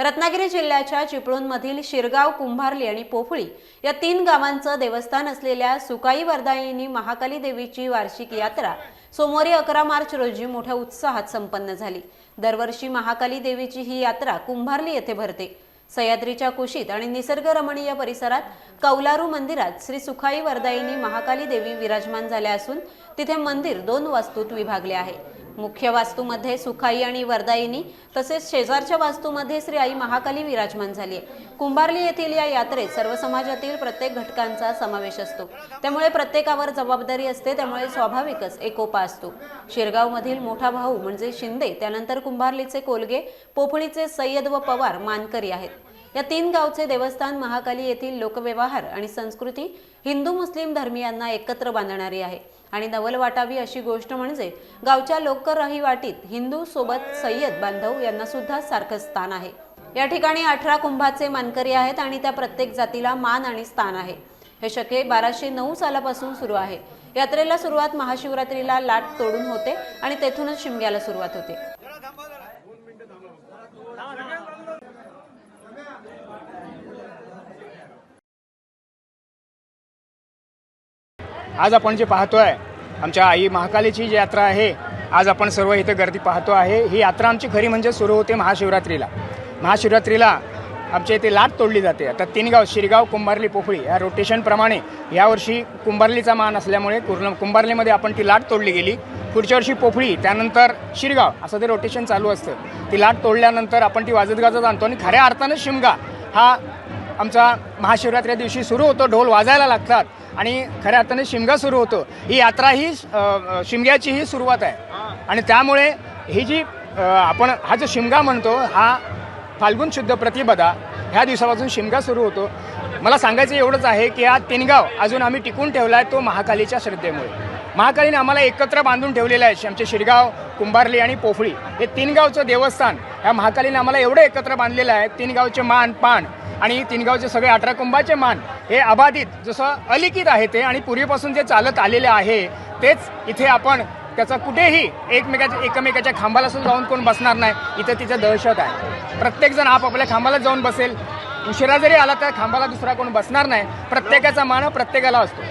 रत्नागिरी जिल्ह्याच्या चिपळूणमधील शिरगाव कुंभारली आणि पोफळी या तीन गावांचं देवस्थान असलेल्या सुकाई वरदायिनी महाकाली देवीची वार्षिक यात्रा सोमवारी अकरा मार्च रोजी मोठ्या उत्साहात संपन्न झाली. दरवर्षी महाकाली देवीची ही यात्रा कुंभारली येथे भरते. सह्याद्रीच्या कुशीत आणि निसर्गरमणीय परिसरात कौलारू मंदिरात श्री सुखाई वरदायिनी महाकाली देवी विराजमान झाल्या असून तिथे मंदिर दोन वास्तूत विभागले आहे. मुख्य वास्तूमध्ये सुखाई आणि वरदायिनी तसेच शेजारच्या वास्तूमध्ये श्री आई महाकाली विराजमान झाली आहे. कुंभारली येथील या यात्रेत सर्व समाजातील प्रत्येक घटकांचा समावेश असतो. त्यामुळे प्रत्येकावर जबाबदारी असते त्यामुळे स्वाभाविकच एकोपा असतो. शिरगावमधील मोठा भाऊ म्हणजे शिंदे त्यानंतर कुंभारलीचे कोलगे पोफळीचे सय्यद व पवार मानकरी आहेत. या तीन गावचे देवस्थान महाकाली येथील लोकव्यवहार आणि संस्कृती हिंदू मुस्लिम धर्मियांना एकत्र बांधणारी आहे. आणि नवल वाटावी अशी गोष्ट म्हणजे गावच्या लोकरहिवाटीत हिंदू सोबत सय्यद बांधव यांना सुद्धा सारखं स्थान आहे. या ठिकाणी अठरा कुंभाचे मानकरी आहेत आणि त्या प्रत्येक जातीला मान आणि स्थान आहे. हे शके बाराशे नऊ सालापासून सुरू आहे. यात्रेला सुरुवात महाशिवरात्रीला लाट तोडून होते आणि तेथूनच शिमग्याला सुरुवात होते. आज आपण जे पाहतोय आमच्या आई महाकालीची जी यात्रा आहे आज आपण सर्व इथे गर्दी पाहतो आहे. ही यात्रा आमची खरी म्हणजे सुरू होते महाशिवरात्रीला. महाशिवरात्रीला आमच्या इथे लाट तोडली जाते. आता तिनगाव शिरगाव कुंभारली पोफळी या रोटेशनप्रमाणे यावर्षी कुंभारलीचा मान असल्यामुळे कुर्ण कुंभारलीमध्ये आपण ती लाट तोडली गेली. पुढच्या वर्षी पोफळी त्यानंतर शिरगाव असं ते रोटेशन चालू असतं. ती लाट तोडल्यानंतर आपण ती वाजत गाजत आणतो आणि खऱ्या अर्थानं शिमगा हा आमचा महाशिवरात्री दिवशी सुरू होतो ढोल वाजायला लागतात. आणि खऱ्या अर्थाने शिमगा सुरू होतो. ही यात्रा ही शिमग्याची ही सुरुवात आहे. आणि त्यामुळे ही जी आपण हा जो शिमगा म्हणतो हा फाल्गुन शुद्ध प्रतिपदा ह्या दिवसापासून शिमगा सुरू होतो. मला सांगायचं एवढंच आहे की हा तिनगाव अजून आम्ही टिकून ठेवला आहे तो महाकालीच्या श्रद्धेमुळे. महाकालीने आम्हाला एकत्र बांधून ठेवलेलं आहे आमचे शिरगाव कुंभारली आणि पोफळी हे तीन गावचं देवस्थान. ह्या महाकालीने आम्हाला एवढं एकत्र बांधलेलं आहे. तीन गावचे मान पान आणि तीन गावचे सगळे अठरा कुंभाचे मान हे अबाधित जसं अलिखित आहे ते आणि पूर्वीपासून जे चालत आलेले आहे तेच इथे आपण त्याचा कुठेही एकमेकाच्या एकमेकाच्या खांबाला सुद्धा जाऊन कोण बसणार नाही. इथं तिचं दहशत आहे. प्रत्येकजण आपापल्या खांबाला जाऊन बसेल. उशिरा जरी आला तर खांबाला दुसरा कोण बसणार नाही. प्रत्येकाचा मान प्रत्येकाला असतो.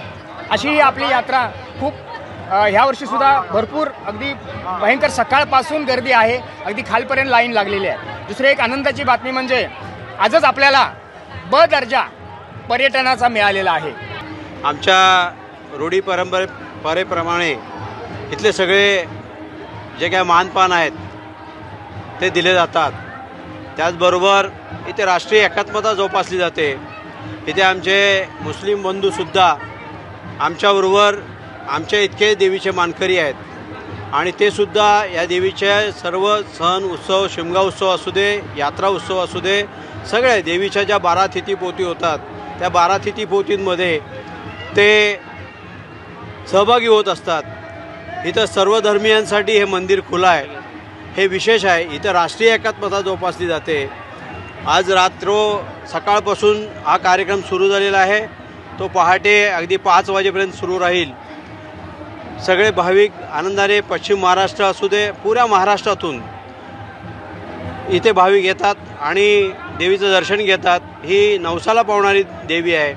अशी ही आपली यात्रा खूप ह्या वर्षी सुद्धा भरपूर अगदी भयंकर सकाळपासून गर्दी आहे. अगदी खालपर्यंत लाईन लागलेली आहे. दुसरी एक आनंदाची बातमी म्हणजे आजच आपल्याला ब दर्जा पर्यटनाचा मिळालेला आहे. आमच्या रूढी परंपरे परेप्रमाणे इथले सगळे जे काय मानपान आहेत ते दिले जातात. त्याचबरोबर इथे राष्ट्रीय एकात्मता जोपासली जाते. इथे आमचे मुस्लिम बंधूसुद्धा आमच्याबरोबर आमच्या इतके देवीचे मानकरी आहेत. आणि ते सुद्धा या देवीचे सर्व सण उत्सव शिमगा उत्सव असू दे यात्रा उत्सव असू दे सगळ्या देवीच्या ज्या बारा पोती होतात त्या बारा पोतींमध्ये ते सहभागी होत असतात. इथं सर्व धर्मियांसाठी हे मंदिर खुलं आहे. हे विशेष आहे. इथं राष्ट्रीय एकात्मता जोपासली जाते. आज रात्र सकाळपासून हा कार्यक्रम सुरू झालेला आहे. तो पहाटे अगदी पाच वाजेपर्यंत सुरू राहील. सगळे भाविक आनंदाने पश्चिम महाराष्ट्र असू दे पुऱ्या महाराष्ट्रातून इथे भाविक येतात आणि देवीचं दर्शन घेतात. ही नवसाला पावणारी देवी आहे.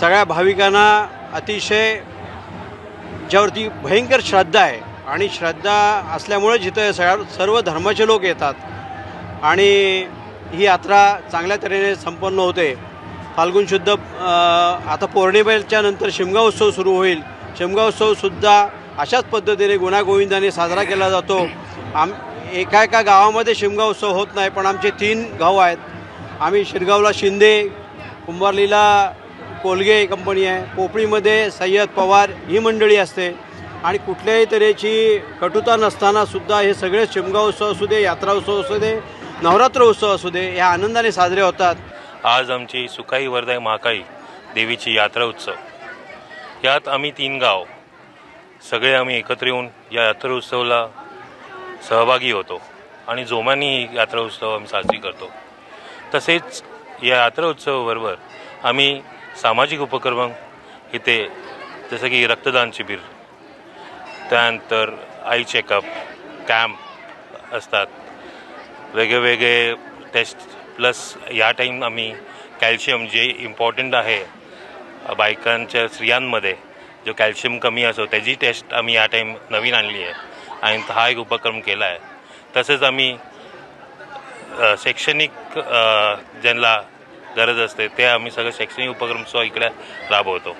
सगळ्या भाविकांना अतिशय ज्यावरती भयंकर श्रद्धा आहे. आणि श्रद्धा असल्यामुळे जिथं सगळ्या सर्व धर्माचे लोक येतात. आणि ही यात्रा चांगल्या तऱ्हेने संपन्न होते. फाल्गुन शुद्ध आता पौर्णिमेच्या नंतर शिमगा उत्सव सुरू होईल. शिमगा उत्सवसुद्धा अशाच पद्धतीने गुणागोविंदाने साजरा केला जातो. आम एका एका गावामध्ये शिमगा उत्सव होत नाही पण आमचे तीन गाव आहेत. आम्ही शिरगावला शिंदे कुंभारलीला कोलगे कंपनी आहे. पोपळीमध्ये सय्यद पवार ही मंडळी असते. आणि कुठल्याही तऱ्हेची कटुता नसताना सुद्धा हे सगळे शिमगा उत्सव असू दे यात्रा उत्सव असू दे नवरात्र उत्सव असू दे या आनंदाने साजरे होतात. आज आमची सुकाई वरदाई महाकाई देवीची यात्रा उत्सव. यात आम्ही तीन गाव. सगळे आम्ही एकत्र येऊन या यात्रा उत्सवाला सहभागी होतो आणि जोमाने ही यात्रा उत्सव आम्ही साजरी करतो. तसेच या यात्रा उत्सवाबरोबर आम्ही सामाजिक उपक्रम इथे जसं की रक्तदान शिबिर त्यानंतर आई चेकअप कॅम्प असतात. वेगळे वेगळे टेस्ट प्लस या टाईम आम्ही कॅल्शियम जे इम्पॉर्टंट आहे बायकांच्या स्त्रियांमध्ये जो कॅल्शियम कमी असो त्याची टेस्ट आम्ही या टाईम नवीन आणली आहे. आणि हा एक उपक्रम केला आहे. तसेच आम्ही शैक्षणिक ज्यांना गरज असते ते आम्ही सगळं शैक्षणिक उपक्रम सुद्धा इकडे राबवतो.